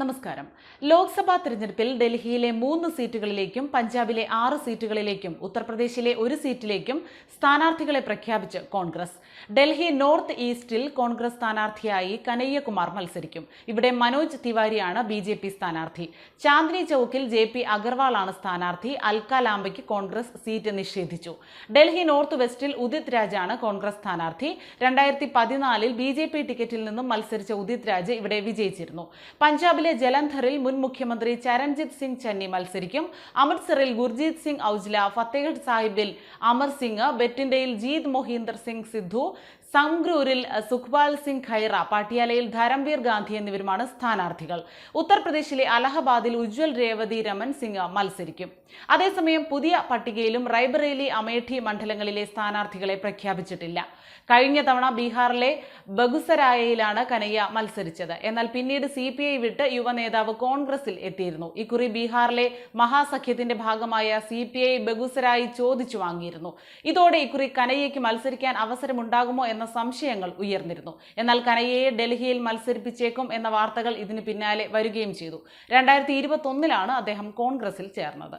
നമസ്കാരം. ലോക്സഭാ തെരഞ്ഞെടുപ്പിൽ ഡൽഹിയിലെ മൂന്ന് സീറ്റുകളിലേക്കും പഞ്ചാബിലെ ആറ് സീറ്റുകളിലേക്കും ഉത്തർപ്രദേശിലെ ഒരു സീറ്റിലേക്കും സ്ഥാനാർത്ഥികളെ പ്രഖ്യാപിച്ച് കോൺഗ്രസ്. ഡൽഹി നോർത്ത് ഈസ്റ്റിൽ കോൺഗ്രസ് സ്ഥാനാർത്ഥിയായി കനയ്യകുമാർ മത്സരിക്കും. ഇവിടെ മനോജ് തിവാരിയാണ് ബി ജെ പി സ്ഥാനാർത്ഥി. ചാന്ദിനി ചൌക്കിൽ ജെ പി അഗർവാളാണ് സ്ഥാനാർത്ഥി. അൽക്ക ലാംബയ്ക്ക് കോൺഗ്രസ് സീറ്റ് നിഷേധിച്ചു. ഡൽഹി നോർത്ത് വെസ്റ്റിൽ ഉദിത് രാജാണ് കോൺഗ്രസ് സ്ഥാനാർത്ഥി. രണ്ടായിരത്തി പതിനാലിൽ ബി ജെ പി ടിക്കറ്റിൽ നിന്നും മത്സരിച്ച ഉദിത് രാജ് ഇവിടെ വിജയിച്ചിരുന്നു. പഞ്ചാബിലെ ജലന്ധറിൽ മുൻ മുഖ്യമന്ത്രി ചരൺജിത് സിംഗ് ചന്നി മത്സരിക്കും. അമൃത്സറിൽ ഗുർജീത് സിംഗ് ഔജ്ല ഫത്തേഗഡ് സാഹിബിൽ അമർ സിംഗ് ബെറ്റിൻഡയിൽ ജീത് മൊഹീന്ദർ സിംഗ് സിദ്ധു സംഗ്രൂരിൽ സുഖ്പാൽ സിംഗ് ഖൈറ പാട്ടിയാലയിൽ ധരംവീർ ഗാന്ധി എന്നിവരുമാണ് സ്ഥാനാർത്ഥികൾ. ഉത്തർപ്രദേശിലെ അലഹബാദിൽ ഉജ്വൽ രേവതി രമൻ സിംഗ് മത്സരിക്കും. അതേസമയം പുതിയ പട്ടികയിലും റൈബറേലി അമേഠി മണ്ഡലങ്ങളിലെ സ്ഥാനാർത്ഥികളെ പ്രഖ്യാപിച്ചിട്ടില്ല. കഴിഞ്ഞ തവണ ബീഹാറിലെ ബഗുസരായയിലാണ് കനയ്യ മത്സരിച്ചത്. എന്നാൽ പിന്നീട് സി വിട്ട് യുവ നേതാവ് കോൺഗ്രസിൽ എത്തിയിരുന്നു. ഇക്കുറി ബീഹാറിലെ മഹാസഖ്യത്തിന്റെ ഭാഗമായ സി പി ഐ ബഗുസരായി ചോദിച്ചു വാങ്ങിയിരുന്നു. ഇതോടെ ഇക്കുറി കനയ്യയ്ക്ക് മത്സരിക്കാൻ അവസരമുണ്ടാകുമോ എന്ന സംശയങ്ങൾ ഉയർന്നിരുന്നു. എന്നാൽ കനയ്യയെ ഡൽഹിയിൽ മത്സരിപ്പിച്ചേക്കും എന്ന വാർത്തകൾ ഇതിന് പിന്നാലെ വരികയും ചെയ്തു. രണ്ടായിരത്തി ഇരുപത്തൊന്നിലാണ് അദ്ദേഹം കോൺഗ്രസിൽ ചേർന്നത്.